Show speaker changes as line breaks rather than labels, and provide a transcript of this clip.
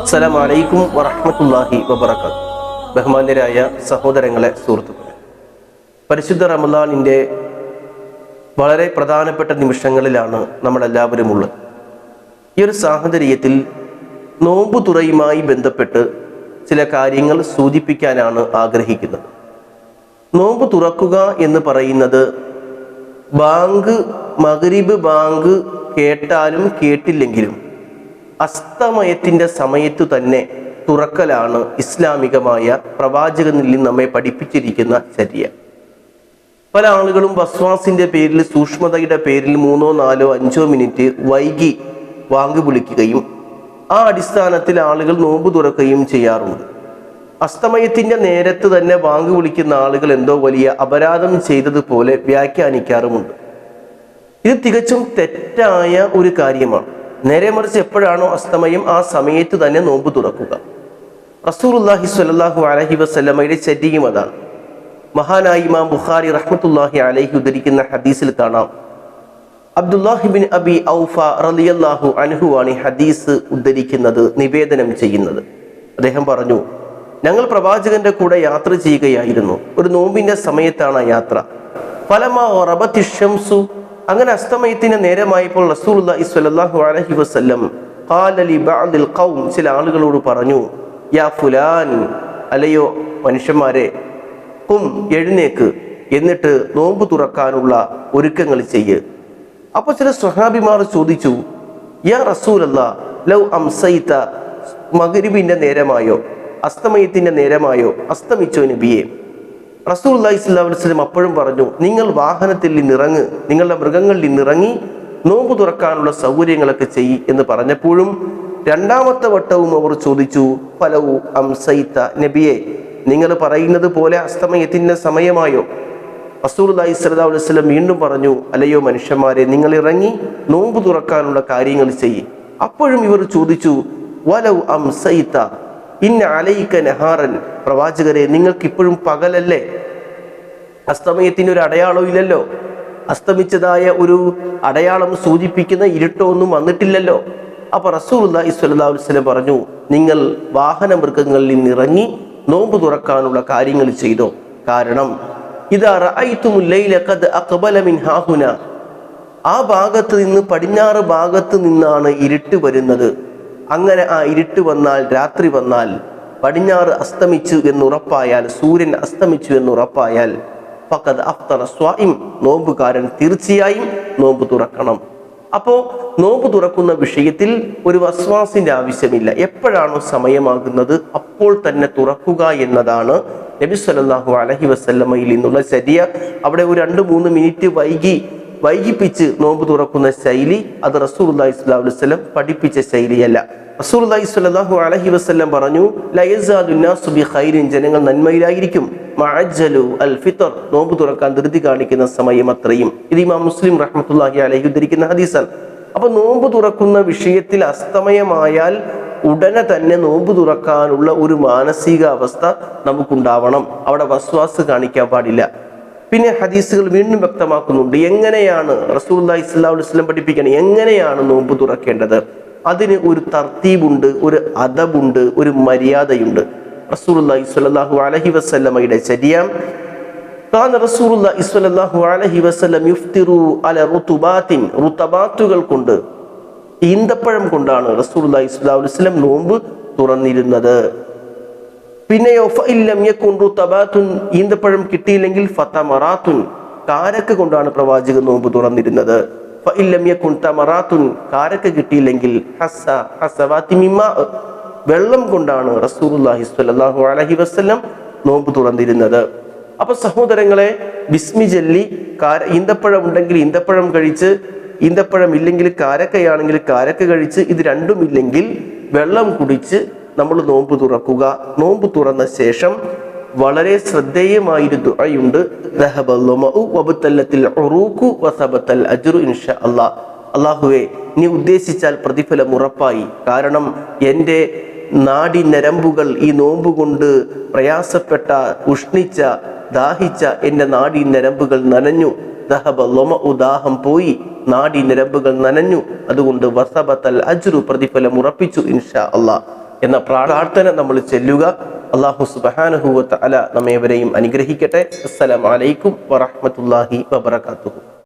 അസ്സലാം വലൈക്കും വറഹമത്തല്ലാഹി വബർക്കാത്ത് ബഹുമാന്യരായ സഹോദരങ്ങളെ സുഹൃത്തുക്കളെ പരിശുദ്ധ റമദാനിന്റെ വളരെ പ്രധാനപ്പെട്ട നിമിഷങ്ങളിലാണ് നമ്മളെല്ലാവരും ഉള്ളത്. ഈ ഒരു സാഹചര്യത്തിൽ നോമ്പു തുറയുമായി ബന്ധപ്പെട്ട് ചില കാര്യങ്ങൾ സൂചിപ്പിക്കാനാണ് ആഗ്രഹിക്കുന്നത്. നോമ്പ് തുറക്കുക എന്ന് പറയുന്നത് ബാങ്ക് മഗ്രിബ് ബാങ്ക് കേട്ടാലും കേട്ടില്ലെങ്കിലും അസ്തമയത്തിന്റെ സമയത്തു തന്നെ തുറക്കലാണ് ഇസ്ലാമികമായ പ്രവാചകനിൽ നിന്ന് നമ്മെ പഠിപ്പിച്ചിരിക്കുന്ന ചര്യ പല ആളുകളും വസ്വാസിന്റെ പേരിൽ സൂക്ഷ്മതയുടെ പേരിൽ മൂന്നോ നാലോ അഞ്ചോ മിനിറ്റ് വൈകി വാങ്ങി വിളിക്കുകയും ആ അടിസ്ഥാനത്തിൽ ആളുകൾ നോമ്പ് തുറക്കുകയും ചെയ്യാറുണ്ട്. അസ്തമയത്തിന്റെ നേരത്ത് തന്നെ വാങ്ങി വിളിക്കുന്ന ആളുകൾ എന്തോ വലിയ അപരാധം ചെയ്തതുപോലെ വ്യാഖ്യാനിക്കാറുമുണ്ട്. ഇത് തികച്ചും തെറ്റായ ഒരു കാര്യമാണ്. നേരെ മറിച്ച് എപ്പോഴാണോ അസ്തമയം ആ സമയത്ത് തന്നെ നോമ്പ് തുറക്കുക. റസൂറുല്ലാഹി സ്വല്ലല്ലാഹു അലഹി വസ്ലമയുടെ ചര്യയും അതാണ് മഹാനായി ഇമാം ബുഖാരി റഹ്മത്തുല്ലാഹി അലഹി ഉദ്ധരിക്കുന്ന ഹദീസിൽ കാണാം. അബ്ദുല്ലാഹിബിൻ അബി ഔഫ റളിയല്ലാഹു അൻഹു ആണ് ഹദീസ് ഉദ്ധരിക്കുന്നത് നിവേദനം ചെയ്യുന്നത്. അദ്ദേഹം പറഞ്ഞു ഞങ്ങൾ പ്രവാചകന്റെ കൂടെ യാത്ര ചെയ്യുകയായിരുന്നു. ഒരു നോമ്പിന്റെ സമയത്താണ് യാത്ര. ഫലമാ റബത്തിഷംസു അങ്ങനെ അസ്തമയത്തിന് നേരമായപ്പോൾ സ്വല്ലല്ലാഹു അലൈഹി വസല്ലം ചില ആളുകളോട് പറഞ്ഞു യാ ഫുലാൻ അലയോ മനുഷ്യന്മാരെ കും എഴുന്നേക്ക് എന്നിട്ട് നോമ്പ് തുറക്കാനുള്ള ഒരുക്കങ്ങൾ ചെയ്യ്. അപ്പോൾ ചില സ്വഹാബിമാർ ചോദിച്ചു യാ റസൂലല്ല ലൗ അംസൈത്ത മകരിബിന്റെ നേരമായോ അസ്തമയത്തിന്റെ നേരമായോ അസ്തമിച്ചോ നബിയെ? റസൂൽ അള്ളഹി വസ്ലം അപ്പോഴും പറഞ്ഞു നിങ്ങൾ വാഹനത്തിൽ നിന്നിറങ്ങ് നിങ്ങളുടെ മൃഗങ്ങളിൽ നിന്നിറങ്ങി നോമ്പ് തുറക്കാനുള്ള സൗകര്യങ്ങളൊക്കെ ചെയ്യ് എന്ന് പറഞ്ഞപ്പോഴും രണ്ടാമത്തെ വട്ടവും അവർ ചോദിച്ചു ഫലവു അംസൈത്ത നബിയെ നിങ്ങൾ പറയുന്നത് പോലെ അസ്തമയത്തിന്റെ സമയമായോ? റസൂർലായി സല്ലാ അലുസ്ലം വീണ്ടും പറഞ്ഞു അല്ലയോ മനുഷ്യന്മാരെ നിങ്ങൾ ഇറങ്ങി നോമ്പ് തുറക്കാനുള്ള കാര്യങ്ങൾ ചെയ്യ്. അപ്പോഴും ഇവർ ചോദിച്ചു വലൗ അംസൈത്ത ഇന്ന അലയിക്ക നെഹാറൻ. പ്രവാചകരെ നിങ്ങൾക്ക് ഇപ്പോഴും പകലല്ലേ? അസ്തമയത്തിന് ഒരു അടയാളം ഇല്ലല്ലോ. അസ്തമിച്ചതായ ഒരു അടയാളം സൂചിപ്പിക്കുന്ന ഇരുട്ടോ ഒന്നും വന്നിട്ടില്ലല്ലോ. അപ്പൊ റസൂൽ വസല്ലം പറഞ്ഞു നിങ്ങൾ വാഹന മൃഗങ്ങളിൽ നിന്ന് ഇറങ്ങി നോമ്പ് തുറക്കാനുള്ള കാര്യങ്ങൾ ചെയ്തോ? കാരണം ആ ഭാഗത്ത് നിന്ന് പടിഞ്ഞാറ് ഭാഗത്ത് നിന്നാണ് ഇരുട്ട് വരുന്നത്. അങ്ങനെ ആ ഇരുട്ട് വന്നാൽ രാത്രി വന്നാൽ പടിഞ്ഞാറ് അസ്തമിച്ചു എന്നുറപ്പായാൽ സൂര്യൻ അസ്തമിച്ചു എന്നുറപ്പായാൽ ഫഖദ് അഫ്തറ സ്വായിം നോമ്പുകാരൻ തീർച്ചയായും നോമ്പ് തുറക്കണം. അപ്പോ നോമ്പ് തുറക്കുന്ന വിഷയത്തിൽ ഒരു വസ്വാസിന്റെ ആവശ്യമില്ല. എപ്പോഴാണോ സമയമാകുന്നത് അപ്പോൾ തന്നെ തുറക്കുക എന്നതാണ് നബി സല്ലല്ലാഹു അലൈഹി വസല്ലമയിൽ നിന്നുള്ള ചര്യ. അവിടെ ഒരു രണ്ട് മൂന്ന് മിനിറ്റ് വൈകി വൈകിപ്പിച്ച് നോമ്പ് തുറക്കുന്ന ശൈലി അത് റസൂലുള്ളാഹി സ്വല്ലല്ലാഹു അലൈഹി വസ്ലം പഠിപ്പിച്ച ശൈലിയല്ല. റസൂലുള്ളാഹി സ്വല്ലല്ലാഹു അലഹി വസ്ലം പറഞ്ഞു ലയസാദു നാസു ഖൈരിൻ. ജനങ്ങൾ നന്മയിലായിരിക്കും. മഅജ്ജലു അൽ ഫിത്ർ നോമ്പ് തുറക്കാൻ ധൃതി കാണിക്കുന്ന സമയം അത്രയും. ഇത് ഇമാം മുസ്ലിം റഹ്മത്തുള്ളാഹി അലൈഹി ഉദ്ധരിക്കുന്ന ഹദീസാണ്. അപ്പൊ നോമ്പ് തുറക്കുന്ന വിഷയത്തിൽ അസ്തമയമായാൽ ഉടനെ തന്നെ നോമ്പ് തുറക്കാനുള്ള ഒരു മാനസിക അവസ്ഥ നമുക്കുണ്ടാവണം. അവിടെ വസ്വാസ് കാണിക്കാൻ പാടില്ല. പിന്നെ ഹദീസുകൾ വീണ്ടും വ്യക്തമാക്കുന്നുണ്ട്. എങ്ങനെയാണ് റസൂൽ ഇസ്ലാ വസ്ലം പഠിപ്പിക്കണം? എങ്ങനെയാണ് നോമ്പ് തുറക്കേണ്ടത്? അതിന് ഒരു തർത്തീബുണ്ട് ഒരു അദബുണ്ട് ഒരു മര്യാദയുണ്ട്. റസൂലുള്ളാഹി സ്വല്ലല്ലാഹു അലൈഹി വസല്ലമയുടെ ചര്യ റസൂലുള്ളാഹി സ്വല്ലല്ലാഹു അലൈഹി വസല്ലം യുഫ്തിറു അല കൊണ്ട് ഈന്തപ്പഴം കൊണ്ടാണ് റസൂലുള്ളാഹി സ്വല്ലല്ലാഹു അലൈഹി വസല്ലം നോമ്പ് തുറന്നിരുന്നത്. പിന്നെയോ ഈന്തപ്പഴം കിട്ടിയില്ലെങ്കിൽ ഫത്തമറാത്തുൻ കാരക്ക് കൊണ്ടാണ് പ്രവാചകൻ നോമ്പ് തുറന്നിരുന്നത്. കാരക്ക കിട്ടിയില്ലെങ്കിൽ വെള്ളം കൊണ്ടാണ് റസൂലുള്ളാഹി സ്വല്ലല്ലാഹു അലൈഹി വസല്ലം നോമ്പ് തുറന്നിരുന്നത്. അപ്പൊ സഹോദരങ്ങളെ ബിസ്മി ജല്ലി കാര ഈന്തപ്പഴം ഉണ്ടെങ്കിൽ ഈന്തപ്പഴം കഴിച്ച് ഈന്തപ്പഴം ഇല്ലെങ്കിൽ കാരക്കയാണെങ്കിൽ കാരക്ക കഴിച്ച് ഇത് രണ്ടും ഇല്ലെങ്കിൽ വെള്ളം കുടിച്ച് നമ്മൾ നോമ്പ് തുറക്കുക. നോമ്പ് തുറന്ന ശേഷം വളരെ ശ്രദ്ധേയമായൊരു ദുആയുണ്ട്. അള്ളാഹുവെ നീ ഉദ്ദേശിച്ചാൽ പ്രതിഫലം ഉറപ്പായി. കാരണം എന്റെ നാടി നരമ്പുകൾ ഈ നോമ്പ് കൊണ്ട് പ്രയാസപ്പെട്ട ഉഷ്ണിച്ച ദാഹിച്ച എന്റെ നാടി നരമ്പുകൾ നനഞ്ഞു. ദഹബ ഉദാഹം പോയി നാടി നരമ്പുകൾ നനഞ്ഞു. അതുകൊണ്ട് വസബത്തൽ അജ്രു പ്രതിഫലം ഉറപ്പിച്ചു ഇൻഷാ അള്ളാഹ് എന്ന പ്രാർത്ഥന നമ്മൾ ചെല്ലുക. അള്ളാഹു സുബാനഹുവത്ത് അല നമ്മേവരെയും അനുഗ്രഹിക്കട്ടെ. അസ്സലാമലൈക്കും വറഹമത്തല്ലാഹി വബർക്കാത്തു